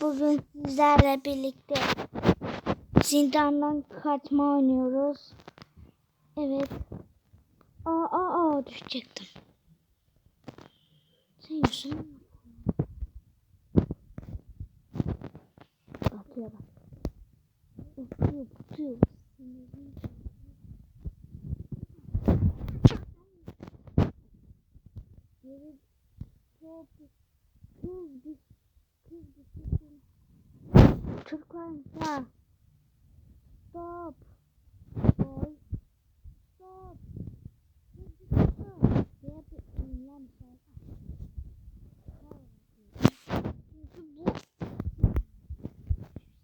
Bugün sizlerle birlikte zindandan kaçma oynuyoruz. Evet. Aa aa aa düşecektim. Sen yüzün Bakıyor bak. Bakıyor bakıyor. Top kız bir kız bir kızın Türkler ya. Stop. Boy. Stop. Kız bir kızın. Diye bir ünlem şarkı. Çünkü bu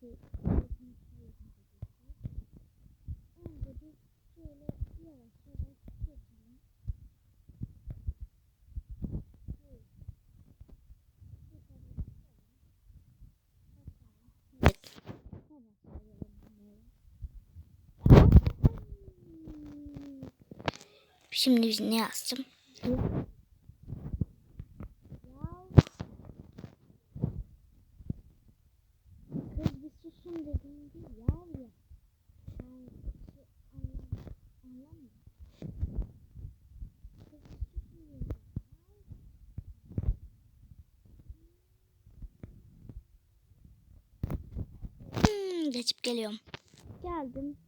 şey Önce bir şöyle yavaş yavaş yapalım. Şimdi biz ne yazdım? Kız bir susun dedim değil yav ya. Yani bir şey anlam anlamıyor. Kız bir susun dedim. Hmm, geçip geliyorum. Geldim.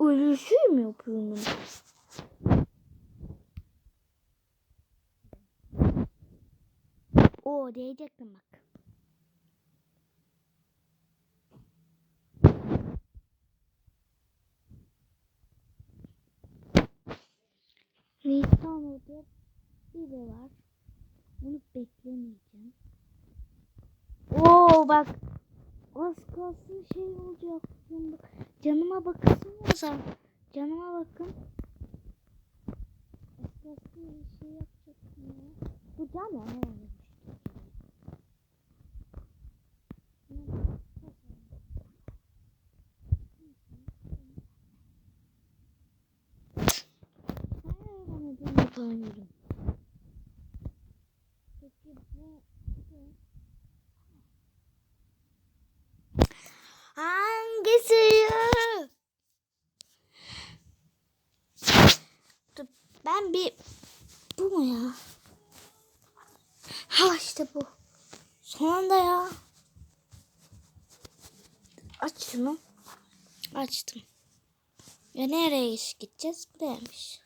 De ölüsü mü yapıyorum? O diyecektim bak. Nisan orada biri var. Bunu beklemeyeceğim. Oo bak. Az kalsın şey olacak. Bak, Canıma baksanıza. Canıma bakın. Kalsın bir şey yapacaktım ya. Bu can ya. ne olmuş? Hayır, bana bunu yapamıyorum. Peki bu, bu. Hangisi? Dur, Ben bir bu mu ya? Ha işte bu. Sonunda ya. Aç şunu. Açtım. Ya nereye gideceğiz? Buraymış.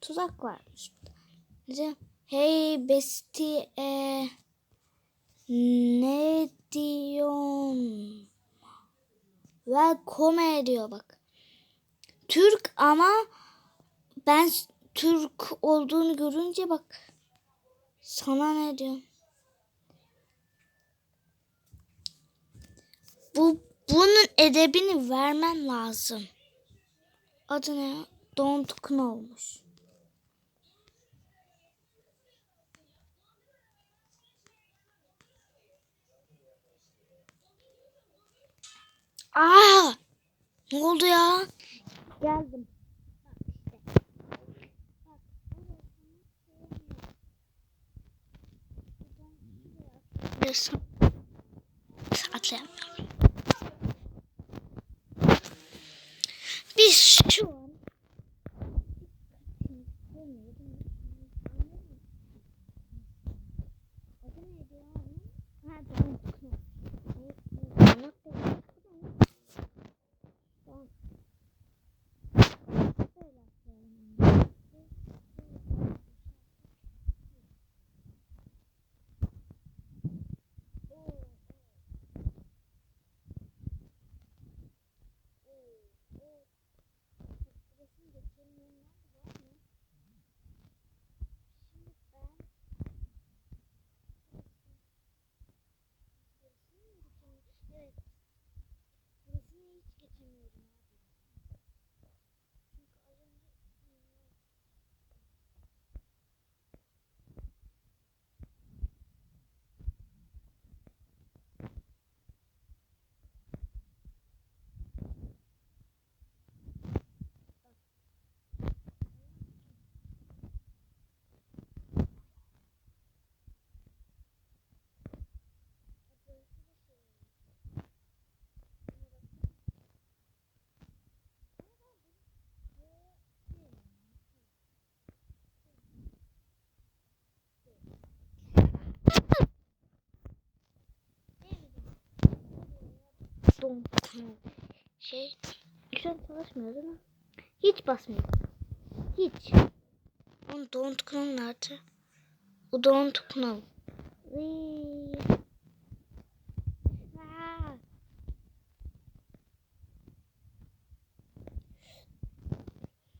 Tuzak varmış burada. Hey bestie. E, ne diyorsun? Welcome diyor bak. Türk ama ben Türk olduğunu görünce bak sana ne diyorum? Bu bunun edebini vermen lazım. Adı ne? Don't Know'muş. Aa! Ne oldu ya? Geldim. Diyorsun. Atlayamıyorum. Biz Know şey şu an çalışmıyor değil mi? Hiç basmıyor. Hiç. Onun Don't Know nerede? O Don't. Aa.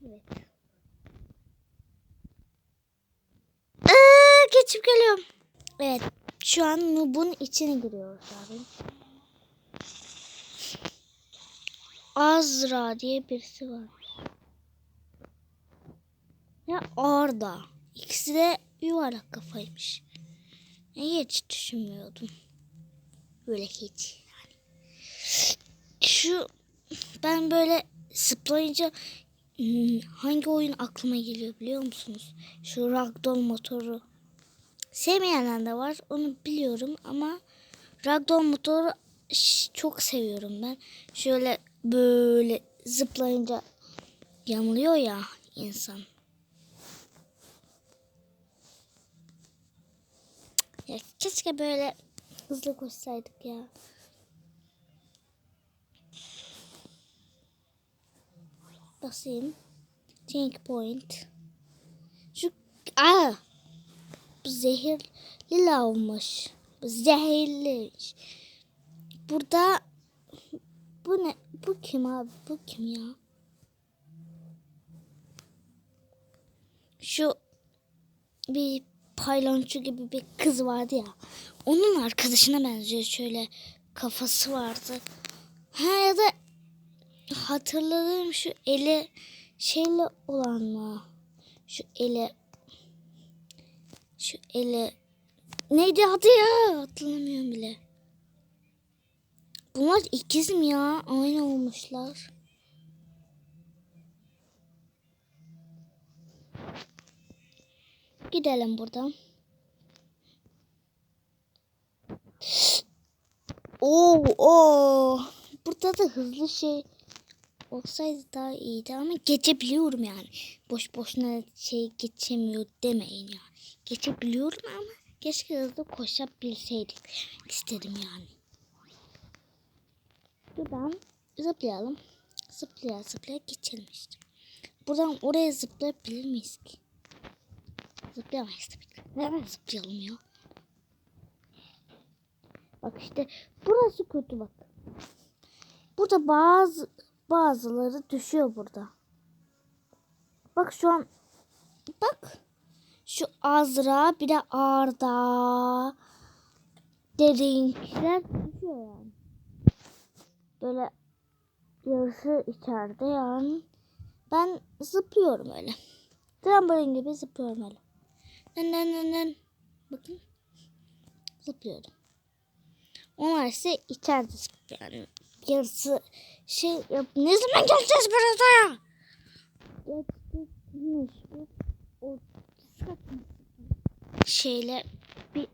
Evet. Ee, geçip geliyorum. Evet. Şu an Nub'un içine giriyoruz abi. Azra diye birisi var. Ya Arda. İkisi de yuvarlak kafaymış. Ne hiç düşünmüyordum. Böyle hiç. Yani. Şu ben böyle zıplayınca hmm, hangi oyun aklıma geliyor biliyor musunuz? Şu Ragdoll motoru. Sevmeyenler de var onu biliyorum ama Ragdoll motoru çok seviyorum ben. Şöyle böyle zıplayınca yamuluyor ya insan. Ya keşke böyle hızlı koşsaydık ya. Basayım. Tank point. Şu aa bu zehirli lavmış. Bu zehirli. Burada bu ne? Bu kim abi? Bu kim ya? Şu bir paylonçu gibi bir kız vardı ya. Onun arkadaşına benziyor şöyle kafası vardı. Ha ya da hatırladığım şu eli şeyle olan mı? Şu eli şu eli neydi adı ya? Hatırlamıyorum bile. Bunlar ikiz mi ya? Aynı olmuşlar. Gidelim buradan. Oo, oo. Burada da hızlı şey olsaydı daha iyiydi ama geçebiliyorum yani. Boş boşuna şey geçemiyor demeyin yani. Geçebiliyorum ama keşke hızlı koşabilseydik istedim yani. Buradan zıplayalım. Zıplaya zıplaya geçelim işte. Buradan oraya zıplayabilir miyiz ki? Zıplayamayız tabii ki. Hemen zıplayalım ya. Bak işte burası kötü bak. Burada bazı bazıları düşüyor burada. Bak şu an bak şu Azra bir de Arda derinkiler düşüyor yani. Böyle yarısı içeride yani. Ben zıplıyorum öyle. Trambolin gibi zıplıyorum öyle. Nen nen nen nen. Bakın. Zıplıyorum. Onlar ise içeride zıplıyor. Yani yarısı şey yap. Ne zaman geleceğiz buraya? Geçtikmiş. O şeyler bir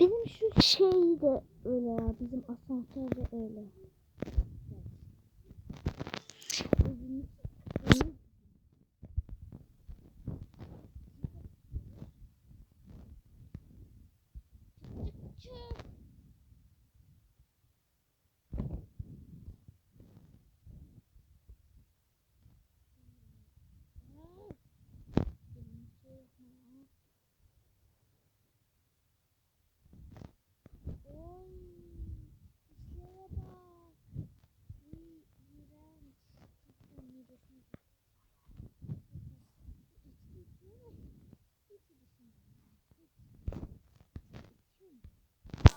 bizim şu şey de öyle ya. Bizim asansör de öyle.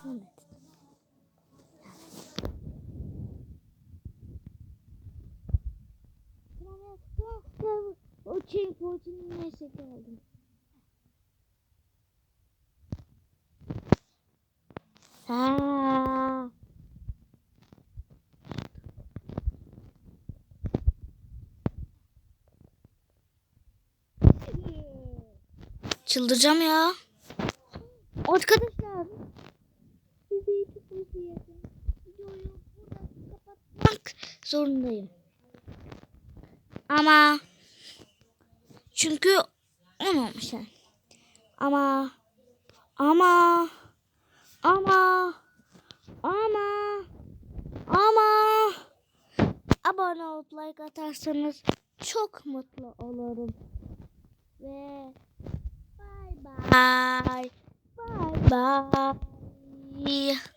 Tamam. O checkpoint'in neyse geldim. Ha. Çıldıracağım ya. Arkadaşlar. Zorundayım. Ama çünkü olmamış yani. Ama ama ama ama Ama abone olup like atarsanız çok mutlu olurum. Ve bye bye. Bye bye.